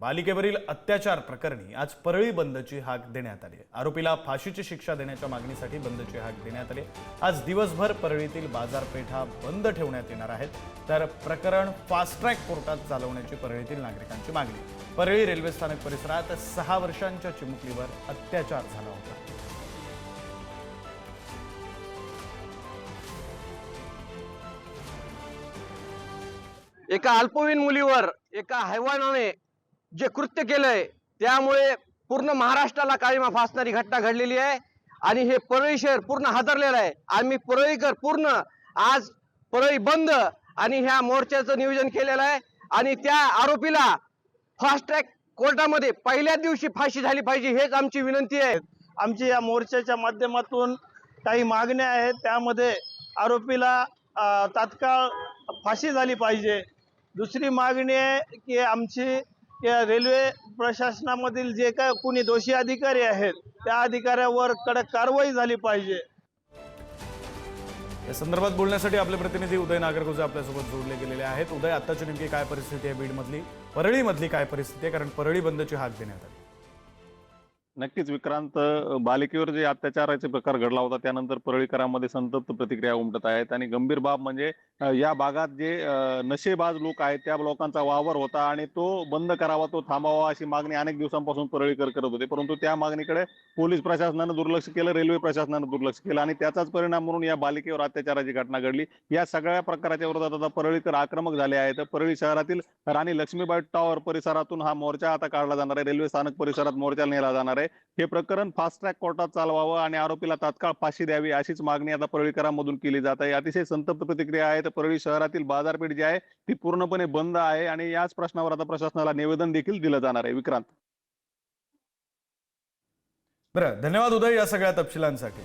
बालिकेवरील अत्याचार प्रकरणी आज परळी बंदची हाक देण्यात आली आरोपीला फाशीची शिक्षा देण्याच्या मागणीसाठी बंदची हाक देण्यात आली आज दिवसभर परळीतील बाजारपेठा बंद ठेवण्यात येणार आहेत. तर प्रकरण फास्ट ट्रॅक कोर्टात चालवण्याची परळीतील नागरिकांची मागणी. परळी रेल्वे स्थानक परिसरात सहा वर्षांच्या चिमुकलीवर अत्याचार झाला होता. एका अल्पवयीन मुलीवर एका हैवानाने जे कृत्य केलंय त्यामुळे पूर्ण महाराष्ट्राला काळीमा फासणारी घटना घडलेली आहे. आणि हे परळी शहर पूर्ण हादरलेलं आहे. आम्ही परळीकर पूर्ण आज परळी बंद आणि ह्या मोर्चाचं नियोजन केलेलं आहे. आणि त्या आरोपीला फास्ट ट्रॅक कोर्टामध्ये पहिल्या दिवशी फाशी झाली पाहिजे हेच आमची विनंती आहे. आमची या मोर्चाच्या माध्यमातून काही मागण्या आहेत त्यामध्ये आरोपीला तात्काळ फाशी झाली पाहिजे. दुसरी मागणी आहे की आमची या रेल्वे प्रशासनामधील जे काय कोणी दोषी अधिकारी आहेत त्या अधिकाऱ्यावर कडक कारवाई झाली पाहिजे. या संदर्भात बोलण्यासाठी आपले प्रतिनिधी उदय नागरगोजे आपल्यासोबत जोडले गेलेले आहेत. उदय आत्ताची नेमकी काय परिस्थिती आहे बीडमधली? परळीमधली काय परिस्थिती आहे? कारण परळी बंदची हाक देण्यात आली. नक्कीच विक्रांत बालिकेवर जे अत्याचाराचे प्रकार घडला होता त्यानंतर परळीकरांमध्ये संतप्त प्रतिक्रिया उमटत आहेत. आणि गंभीर बाब म्हणजे या भागात जे नशेबाज लोक आहेत त्या लोकांचा वावर होता आणि तो बंद करावा तो थांबावा अशी मागणी अनेक दिवसांपासून परळीकर करत होते. परंतु त्या मागणीकडे पोलीस प्रशासनानं दुर्लक्ष केलं रेल्वे प्रशासनानं दुर्लक्ष केलं आणि त्याचाच परिणाम म्हणून या बालिकेवर अत्याचाराची घटना घडली. या सगळ्या प्रकाराच्या विरोधात आता परळीकर आक्रमक झाले आहेत. परळी शहरातील राणी लक्ष्मीबाई टॉवर परिसरातून हा मोर्चा आता काढला जाणार आहे. रेल्वे स्थानक परिसरात मोर्चा नेला जाणार आहे. हे प्रकरण फास्ट ट्रॅक कोर्टात चालवावं आणि आरोपीला तात्काळ फाशी द्यावी अशीच मागणी आता परळीकरांमधून केली जात आहे. अतिशय संतप्त प्रतिक्रिया आहेत. परळी शहरातील बाजारपेठ जी आहे ती पूर्णपणे बंद आहे आणि याच प्रश्नावर आता प्रशासनाला निवेदन देखील दिलं जाणार आहे विक्रांत बरं धन्यवाद उदय या सगळ्या तपशिलांसाठी